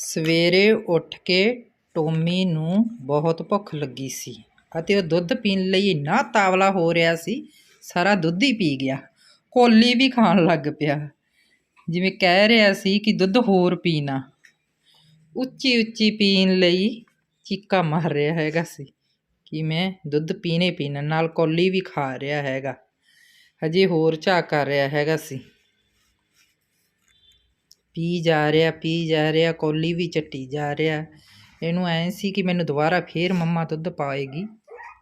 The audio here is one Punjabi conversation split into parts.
ਸਵੇਰੇ ਉੱਠ ਕੇ ਟੋਮੀ ਨੂੰ ਬਹੁਤ ਭੁੱਖ ਲੱਗੀ ਸੀ ਅਤੇ ਉਹ ਦੁੱਧ ਪੀਣ ਲਈ ਇੰਨਾ ਤਾਵਲਾ ਹੋ ਰਿਹਾ ਸੀ, ਸਾਰਾ ਦੁੱਧ ਹੀ ਪੀ ਗਿਆ। ਕੌਲੀ ਵੀ ਖਾਣ ਲੱਗ ਪਿਆ। ਜਿਵੇਂ ਕਹਿ ਰਿਹਾ ਸੀ ਕਿ ਦੁੱਧ ਹੋਰ ਪੀਣਾ। ਉੱਚੀ ਉੱਚੀ ਪੀਣ ਲਈ ਚੀਕਾ ਮਾਰ ਰਿਹਾ ਹੈਗਾ ਸੀ ਕਿ ਮੈਂ ਦੁੱਧ ਪੀਣੇ ਪੀਣਾ, ਨਾਲ ਕੌਲੀ ਵੀ ਖਾ ਰਿਹਾ ਹੈਗਾ। ਹਜੇ ਹੋਰ ਝਾਕ ਕਰ ਰਿਹਾ ਹੈਗਾ ਸੀ। ਪੀ ਜਾ ਰਿਹਾ, ਪੀ ਜਾ ਰਿਹਾ, ਕੌਲੀ ਵੀ ਚੱਟੀ ਜਾ ਰਿਹਾ। ਇਹਨੂੰ ਐਂ ਸੀ ਕਿ ਮੈਨੂੰ ਦੁਬਾਰਾ ਫੇਰ ਮੰਮਾ ਦੁੱਧ ਪਾਏਗੀ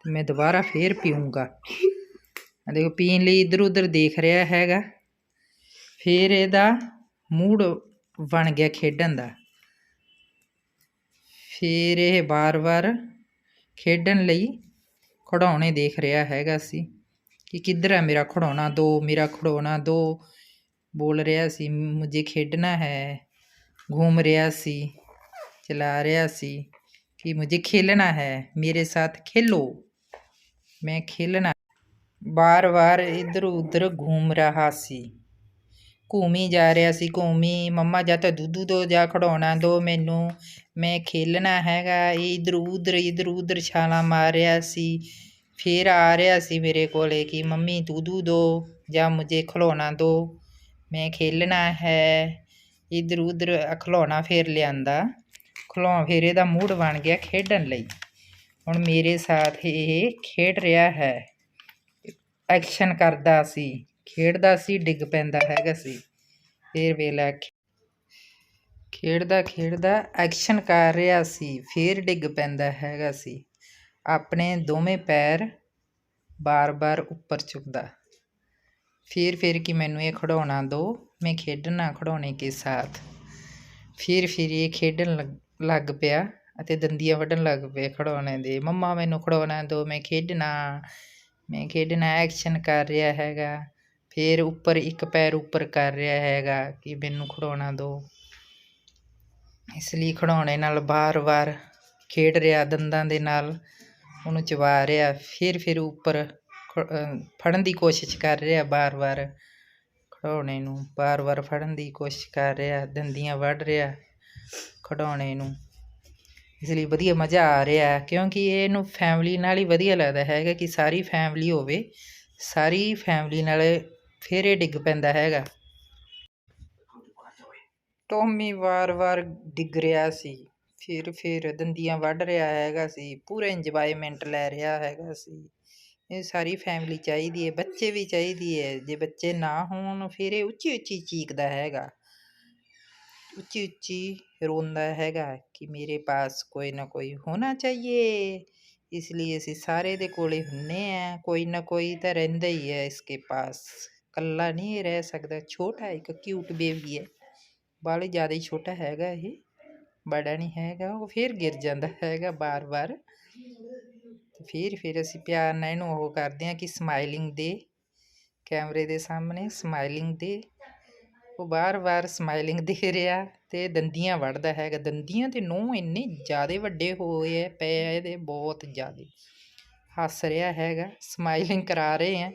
ਤੇ ਮੈਂ ਦੁਬਾਰਾ ਫੇਰ ਪੀਊਂਗਾ। ਦੇਖੋ, ਪੀਣ ਲਈ ਇੱਧਰ ਉੱਧਰ ਦੇਖ ਰਿਹਾ ਹੈਗਾ। ਫੇਰ ਇਹਦਾ ਮੂਡ ਬਣ ਗਿਆ ਖੇਡਣ ਦਾ। ਫੇਰ ਇਹ ਵਾਰ-ਵਾਰ ਖੇਡਣ ਲਈ ਖਿਡੌਣੇ ਦੇਖ ਰਿਹਾ ਹੈਗਾ ਸੀ ਕਿ ਕਿੱਧਰ ਹੈ ਮੇਰਾ ਖਿਡੌਣਾ? ਦੋ, ਮੇਰਾ ਖਿਡੌਣਾ ਦੋ। ਬੋਲ ਰਿਹਾ ਸੀ, ਮੁਝੇ ਖੇਡਣਾ ਹੈ ਘूम ਰਿਹਾ ਸੀ, ਚਲਾ ਰਿਹਾ ਸੀ, ਕਿ ਮੁਝੇ ਖੇਲਣਾ ਹੈ, ਮੇਰੇ ਸਾਥ ਖੇਲੋ, ਮੈਂ ਖੇਲਣਾ ਬਾਰ-ਬਾਰ ਇੱਧਰ ਉੱਧਰ ਘूम ਰਿਹਾ ਸੀ। ਘੂਮੀ ਜਾ ਰਿਹਾ ਸੀ, ਘੂਮੀ, ਮੰਮਾ, ਜਾਂ ਤਾਂ ਦੁੱਧੂ ਦੋ ਜਾਂ ਖਿਡੌਣਾ ਦੋ ਮੈਨੂੰ, ਮੈਂ ਖੇਲਣਾ ਹੈਗਾ। ਇਹ ਇੱਧਰ ਉੱਧਰ ਇੱਧਰ ਉੱਧਰ ਛਾਲਾਂ ਮਾਰ ਰਿਹਾ ਸੀ। ਫਿਰ ਆ ਰਿਹਾ ਸੀ ਮੇਰੇ ਕੋਲੇ ਕਿ, ਮੰਮੀ, ਦੁੱਧੂ ਦੋ ਜਾਂ ਮੁਝੇ ਖਿਡੌਣਾ ਦੋ। ਮੈਂ ਖੇਲਣਾ ਹੈ, ਇੱਧਰ ਉੱਧਰ ਖਿਡੌਣਾ ਫੇਰ ਲਿਆਂਦਾ। ਖਿਡੌਣਾ ਫੇਰ ਇਹਦਾ ਮੂਡ ਬਣ ਗਿਆ ਖੇਡਣ ਲਈ। ਹੁਣ ਮੇਰੇ ਸਾਥ ਇਹ ਖੇਡ ਰਿਹਾ ਹੈ। ਐਕਸ਼ਨ ਕਰਦਾ ਸੀ, ਖੇਡਦਾ ਸੀ, ਡਿੱਗ ਪੈਂਦਾ ਹੈਗਾ ਸੀ। ਫੇਰ ਵੇਲਾ ਖੇਡਦਾ ਖੇਡਦਾ ਐਕਸ਼ਨ ਕਰ ਰਿਹਾ ਸੀ, ਫੇਰ ਡਿੱਗ ਪੈਂਦਾ ਹੈਗਾ ਸੀ। ਆਪਣੇ ਦੋਵੇਂ ਪੈਰ ਬਾਰ-ਬਾਰ ਉੱਪਰ ਚੁੱਕਦਾ। ਫਿਰ ਫਿਰ ਕਿ ਮੈਨੂੰ ਇਹ ਖਿਡੌਣਾ ਦਿਓ ਮੈਂ ਖੇਡਣਾ ਖਿਡੌਣੇ ਕੇ ਸਾਥ। ਫਿਰ ਫਿਰ ਇਹ ਖੇਡਣ ਲੱਗ- ਲੱਗ ਪਿਆ ਅਤੇ ਦੰਦੀਆਂ ਵੱਢਣ ਲੱਗ ਪਏ ਖਿਡੌਣੇ ਦੇ। ਮੰਮਾ ਮੈਨੂੰ ਖਿਡੌਣਾ ਦਿਓ ਮੈਂ ਖੇਡਣਾ ਮੈਂ ਖੇਡਣਾ, ਐਕਸ਼ਨ ਕਰ ਰਿਹਾ ਹੈਗਾ। ਫਿਰ ਉੱਪਰ ਇੱਕ ਪੈਰ ਉੱਪਰ ਕਰ ਰਿਹਾ ਹੈਗਾ ਕਿ ਮੈਨੂੰ ਖਿਡੌਣਾ ਦਿਓ ਇਸ ਲਈ ਖਿਡੌਣੇ ਨਾਲ ਬਾਰ-ਬਾਰ ਖੇਡ ਰਿਹਾ, ਦੰਦਾਂ ਦੇ ਨਾਲ ਉਹਨੂੰ ਚਵਾ ਰਿਹਾ। ਫਿਰ ਫਿਰ ਉੱਪਰ ਫੜਨ ਦੀ ਕੋਸ਼ਿਸ਼ ਕਰ ਰਿਹਾ ਵਾਰ ਵਾਰ ਖਿਡੌਣੇ ਨੂੰ ਵਾਰ ਵਾਰ ਫੜਨ ਦੀ ਕੋਸ਼ਿਸ਼ ਕਰ ਰਿਹਾ, ਦੰਦੀਆਂ ਵੱਢ ਰਿਹਾ ਖਿਡੌਣੇ ਨੂੰ। ਇਸ ਲਈ ਵਧੀਆ ਮਜ਼ਾ ਆ ਰਿਹਾ, ਕਿਉਂਕਿ ਇਹਨੂੰ ਫੈਮਿਲੀ ਨਾਲ ਹੀ ਵਧੀਆ ਲੱਗਦਾ ਹੈਗਾ ਕਿ ਸਾਰੀ ਫੈਮਿਲੀ ਹੋਵੇ, ਸਾਰੀ ਫੈਮਿਲੀ ਨਾਲ ਫਿਰ ਇਹ ਡਿੱਗ ਪੈਂਦਾ ਹੈਗਾ। ਟੋਮੀ ਵਾਰ-ਵਾਰ ਡਿੱਗ ਰਿਹਾ ਸੀ ਫਿਰ ਫਿਰ ਦੰਦੀਆਂ ਵੱਢ ਰਿਹਾ ਹੈਗਾ ਸੀ, ਪੂਰਾ ਇੰਜੋਇਮੈਂਟ ਲੈ ਰਿਹਾ ਹੈਗਾ ਸੀ। ਇਹ ਸਾਰੀ ਫੈਮਿਲੀ ਚਾਹੀਦੀ ਹੈ, ਬੱਚੇ ਵੀ ਚਾਹੀਦੀ ਹੈ, ਜੇ ਬੱਚੇ ਨਾ ਹੋਣ ਫਿਰ ਇਹ ਉੱਚੀ ਉੱਚੀ ਚੀਕਦਾ ਹੈਗਾ। ਉੱਚੀ ਉੱਚੀ ਰੋਂਦਾ ਹੈਗਾ ਕਿ ਮੇਰੇ ਪਾਸ ਕੋਈ ਨਾ ਕੋਈ ਹੋਣਾ ਚਾਹੀਏ। ਇਸ ਲਈ ਅਸੀਂ ਸਾਰੇ ਦੇ ਕੋਲੇ ਹੁੰਨੇ ਆ, ਕੋਈ ਨਾ ਕੋਈ ਤਾਂ ਰਹਿੰਦਾ ਹੀ ਹੈ ਇਸਕੇ ਪਾਸ। ਕੱਲਾ ਨਹੀਂ ਇਹ ਰਹਿ ਸਕਦਾ, ਛੋਟਾ ਇੱਕ ਕਿਊਟ ਬੇਬੀ ਹੈ। ਬਾਹਲੀ ਜ਼ਿਆਦਾ ਹੀ ਛੋਟਾ ਹੈਗਾ ਇਹ, ਬੜਾ ਨਹੀਂ ਹੈਗਾ, ਉਹ ਫਿਰ ਗਿਰ ਜਾਂਦਾ ਹੈਗਾ ਬਾਰ-ਬਾਰ। ਤੇ ਫਿਰ ਫਿਰ ਅਸੀਂ ਪਿਆਰ ਨਾਲ ਇਹਨੂੰ ਉਹ ਕਰਦੇ ਹਾਂ ਕਿ ਸਮਾਈਲਿੰਗ ਦੇ ਕੈਮਰੇ ਦੇ ਸਾਹਮਣੇ ਸਮਾਈਲਿੰਗ ਦੇ। ਉਹ ਬਾਰ-ਬਾਰ ਸਮਾਈਲਿੰਗ ਦੇ ਰਿਹਾ ਤੇ ਦੰਦੀਆਂ ਵੱਢਦਾ ਹੈਗਾ। ਦੰਦੀਆਂ ਤੇ ਨਹੁੰ ਇੰਨੇ ਜ਼ਿਆਦੇ ਵੱਡੇ ਹੋਏ ਆ, ਪਏ ਆ ਇਹਦੇ, ਬਹੁਤ ਜ਼ਿਆਦੇ। ਹੱਸ ਰਿਹਾ ਹੈਗਾ ਸਮਾਈਲਿੰਗ ਕਰਾ ਰਹੇ ਆ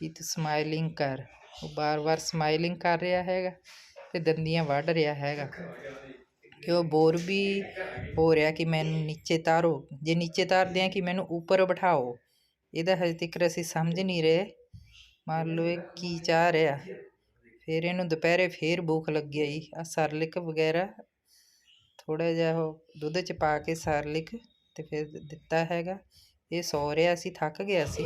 ਕਿ ਤੂੰ ਸਮਾਈਲਿੰਗ ਕਰ। ਉਹ ਬਾਰ-ਬਾਰ ਸਮਾਈਲਿੰਗ ਕਰ ਰਿਹਾ ਹੈਗਾ ਤੇ ਦੰਦੀਆਂ ਵੱਢ ਰਿਹਾ ਹੈਗਾ। ਕਿ ਉਹ ਬੋਰ ਵੀ ਹੋ ਰਿਹਾ ਕਿ ਮੈਨੂੰ ਨੀਚੇ ਤਾਰੋ। ਜੇ ਨੀਚੇ ਤਾਰਦੇ ਆ ਕਿ ਮੈਨੂੰ ਉੱਪਰ ਬਿਠਾਓ, ਇਹਦਾ ਹਜੇ ਤੱਕ ਅਸੀਂ ਸਮਝ ਨਹੀਂ ਰਹੇ। ਮੰਨ ਲਓ ਇਹ ਕੀ ਚਾਹ ਰਿਹਾ। ਫਿਰ ਇਹਨੂੰ ਦੁਪਹਿਰੇ ਫੇਰ ਭੁੱਖ ਲੱਗੀ ਆਈ। ਆ ਸਰਲਿਕ ਵਗੈਰਾ ਥੋੜਾ ਜਿਹਾ ਉਹ ਦੁੱਧ ਚ ਪਾ ਕੇ ਸਰਲਿਕ ਤੇ ਫਿਰ ਦਿੱਤਾ ਹੈਗਾ। ਇਹ ਸੌ ਰਿਹਾ ਸੀ, ਥੱਕ ਗਿਆ ਸੀ।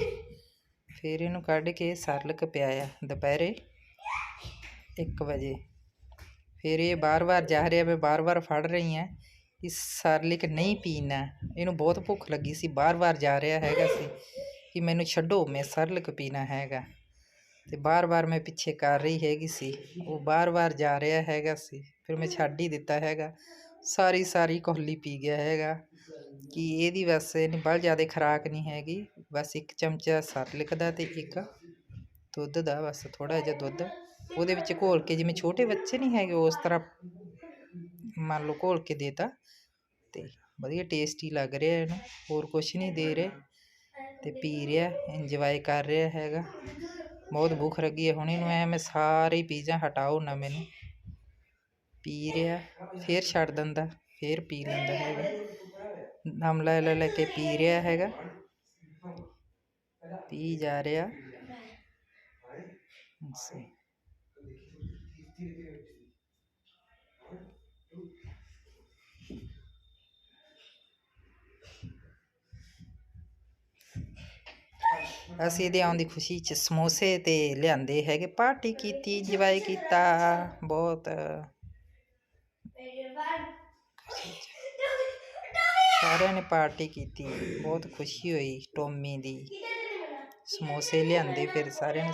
ਫਿਰ ਇਹਨੂੰ ਕੱਢ ਕੇ ਸਰਲਿਕ ਪਿਆਇਆ ਦੁਪਹਿਰੇ 1 ਵਜੇ। ਫਿਰ ਇਹ ਬਾਰ-ਬਾਰ ਜਾ ਰਿਹਾ, ਮੈਂ ਬਾਰ-ਬਾਰ ਫੜ ਰਹੀ ਹਾਂ ਕਿ ਸਰਲਿਕ ਨਹੀਂ ਪੀਣਾ ਇਹਨੂੰ ਬਹੁਤ ਭੁੱਖ ਲੱਗੀ ਸੀ ਬਾਰ-ਬਾਰ ਜਾ ਰਿਹਾ ਹੈਗਾ ਸੀ ਕਿ ਮੈਨੂੰ ਛੱਡੋ, ਮੈਂ ਸਰਲਿਕ ਪੀਣਾ ਹੈਗਾ। ਤੇ ਬਾਰ-ਬਾਰ ਮੈਂ ਪਿੱਛੇ ਕਰ ਰਹੀ ਹੈਗੀ ਸੀ, ਉਹ ਬਾਰ-ਬਾਰ ਜਾ ਰਿਹਾ ਹੈਗਾ ਸੀ, ਫਿਰ ਮੈਂ ਛੱਡ ਹੀ ਦਿੱਤਾ ਹੈਗਾ। ਸਾਰੀ ਸਾਰੀ ਕੋਹਲੀ ਪੀ ਗਿਆ ਹੈਗਾ ਕਿ ਇਹਦੀ ਬਸ ਇਹਨੀ ਬਹੁਤ ਜ਼ਿਆਦਾ ਖੁਰਾਕ ਨਹੀਂ ਹੈਗੀ, ਬਸ ਇੱਕ ਚਮਚਾ ਸਰਲਿਕ ਦਾ ਤੇ ਇੱਕ ਦੁੱਧ ਦਾ ਬਸ ਥੋੜਾ ਜਿਹਾ ਦੁੱਧ। ਉਹਦੇ ਵਿੱਚ ਘੋਲ ਕੇ, ਜਿਵੇਂ ਛੋਟੇ ਬੱਚੇ ਨਹੀਂ ਹੈਗੇ, ਉਸ ਤਰ੍ਹਾਂ ਮੰਨ ਲਓ ਘੋਲ ਕੇ ਦੇਤਾ ਤੇ ਵਧੀਆ ਟੇਸਟੀ ਲੱਗ ਰਿਹਾ ਇਹਨੂੰ, ਹੋਰ ਕੁਛ ਨਹੀਂ ਦੇ ਰਹੇ, ਤੇ ਪੀ ਰਿਹਾ ਇੰਜੋਏ ਕਰ ਰਿਹਾ ਹੈਗਾ। ਬਹੁਤ ਭੁੱਖ ਲੱਗੀ ਹੈ ਹੁਣ ਇਹਨੂੰ, ਐ ਮੈਂ ਸਾਰੇ ਪੀਜ਼ਾ ਹਟਾਓ ਨਾ। ਮੈਨੂੰ ਪੀ ਰਿਹਾ, ਫਿਰ ਛੱਡ ਦਿੰਦਾ, ਫਿਰ ਪੀ ਲੈਂਦਾ ਹੈਗਾ। ਦਮ ਲੈ ਲੈ ਲੈ ਕੇ ਪੀ ਰਿਹਾ ਹੈਗਾ। ਪੀ ਜਾ ਰਿਹਾ। ਅੱਛਾ। ਅਸੀਂ ਇਹਦੇ ਆਉਣ ਦੀ ਖੁਸ਼ੀ 'ਚ ਸਮੋਸੇ ਤੇ ਲਿਆਂਦੇ ਹੈਗੇ, ਪਾਰਟੀ ਕੀਤੀ ਇੰਜੋਏ ਕੀਤਾ, ਬਹੁਤ ਸਾਰਿਆਂ ਨੇ ਪਾਰਟੀ ਕੀਤੀ, ਬਹੁਤ ਖੁਸ਼ੀ ਹੋਈ ਟੋਮੀ ਦੀ ਸਮੋਸੇ ਲਿਆਂਦੇ, ਫਿਰ ਸਾਰਿਆਂ ਨੇ